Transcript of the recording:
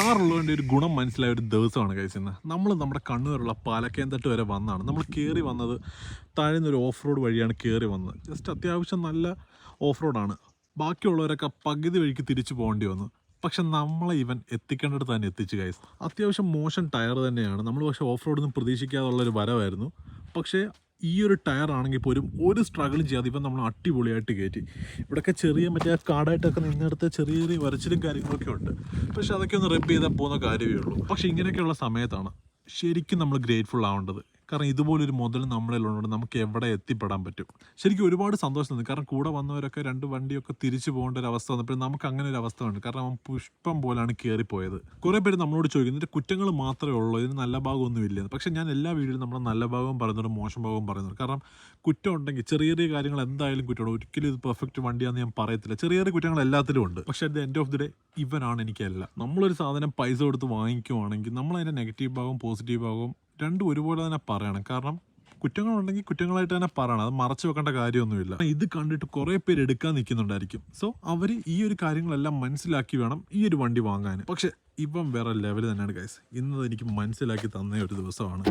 കാറുള്ളതിന്റെ ഒരു ഗുണം മനസ്സിലായ ഒരു ദിവസമാണ് കഴിച്ചിരുന്നത് നമ്മൾ നമ്മുടെ കണ്ണൂരുള്ള പാലക്കേന്തട്ട് വരെ വന്നാണ്. നമ്മൾ കയറി വന്നത് താഴെ ഒരു ഓഫ് റോഡ് വഴിയാണ് കയറി വന്നത്. ജസ്റ്റ് അത്യാവശ്യം നല്ല ഓഫ് റോഡാണ് ബാക്കിയുള്ളവരൊക്കെ പകുതി വഴിക്ക് തിരിച്ചു പോകേണ്ടി വന്നു. പക്ഷെ നമ്മളെ ഇവൻ എത്തിക്കേണ്ടടുത്ത് തന്നെ എത്തിച്ചു കൈസ് അത്യാവശ്യം മോശം ടയർ തന്നെയാണ്. നമ്മൾ പക്ഷേ ഓഫ് റോഡിൽ നിന്ന് പ്രതീക്ഷിക്കാതുള്ളൊരു വരവായിരുന്നു. പക്ഷേ ഈ ഒരു ടയർ ആണെങ്കിൽ പോലും ഒരു സ്ട്രഗിളും ചെയ്യാതെ ഇപ്പം നമ്മൾ അടിപൊളിയായിട്ട് കയറ്റി. ഇവിടെയൊക്കെ ചെറിയ മറ്റേ കാടായിട്ടൊക്കെ നിന്നെടുത്ത് ചെറിയ ചെറിയ വരച്ചിലും കാര്യങ്ങളൊക്കെ ഉണ്ട്. പക്ഷെ അതൊക്കെ ഒന്ന് റെപ്പ് ചെയ്താൽ പോകുന്ന കാര്യമേ ഉള്ളൂ. പക്ഷെ ഇങ്ങനെയൊക്കെയുള്ള സമയത്താണ് ശരിക്കും നമ്മൾ ഗ്രേറ്റ്ഫുൾ ആവേണ്ടത്. കാരണം ഇതുപോലൊരു മുതൽ നമ്മളിലുള്ളതുകൊണ്ട് നമുക്ക് എവിടെ എത്തിപ്പെടാൻ പറ്റും. ശരിക്കും ഒരുപാട് സന്തോഷം തന്നെ. കാരണം കൂടെ വന്നവരൊക്കെ രണ്ട് വണ്ടിയൊക്കെ തിരിച്ചു പോകേണ്ട ഒരു അവസ്ഥ വന്നപ്പോൾ നമുക്ക് അങ്ങനെ ഒരു അവസ്ഥ ഉണ്ട് കാരണം അവൻ പുഷ്പം പോലാണ് കയറിപ്പോയത്. കുറേ പേര് നമ്മളോട് ചോദിക്കുന്നത് ഇതിന്റെ കുറ്റങ്ങൾ മാത്രമേ ഉള്ളൂ ഇതിന് നല്ല ഭാഗമൊന്നും ഇല്ല പക്ഷേ ഞാൻ എല്ലാ വീഡിയോയിലും നമ്മുടെ നല്ല ഭാഗവും പറയുന്നുണ്ട് മോശം ഭാഗവും പറയുന്നുണ്ട് കാരണം കുറ്റം ഉണ്ടെങ്കിൽ ചെറിയ ചെറിയ കാര്യങ്ങൾ എന്തായാലും കുറ്റമാണ്. ഒരിക്കലും ഇത് പെർഫെക്റ്റ് വണ്ടിയാണെന്ന് ഞാൻ പറയത്തില്ല. ചെറിയ ചെറിയ കുറ്റങ്ങൾ എല്ലാത്തിലും ഉണ്ട്. പക്ഷേ at the end of the day ഇവനാണ് എനിക്കല്ല. നമ്മളൊരു സാധനം പൈസ കൊടുത്ത് വാങ്ങിക്കുവാണെങ്കിൽ നമ്മളതിന്റെ നെഗറ്റീവ് ഭാഗവും പോസിറ്റീവ് ഭാഗവും രണ്ടും ഒരുപോലെ തന്നെ പറയണം. കാരണം കുറ്റങ്ങളുണ്ടെങ്കിൽ കുറ്റങ്ങളായിട്ട് തന്നെ പറയണം. അത് മറച്ചു വെക്കേണ്ട കാര്യമൊന്നുമില്ല. ഇത് കണ്ടിട്ട് കുറേ പേര് എടുക്കാൻ നിൽക്കുന്നുണ്ടായിരിക്കും. സോ അവർ ഈ ഒരു കാര്യങ്ങളെല്ലാം മനസ്സിലാക്കി വേണം ഈ ഒരു വണ്ടി വാങ്ങാൻ പക്ഷെ ഇപ്പം വേറെ ലെവൽ തന്നെയാണ് ഗൈസ് ഇന്നത് എനിക്ക് മനസ്സിലാക്കി തന്ന ഒരു ദിവസമാണ്.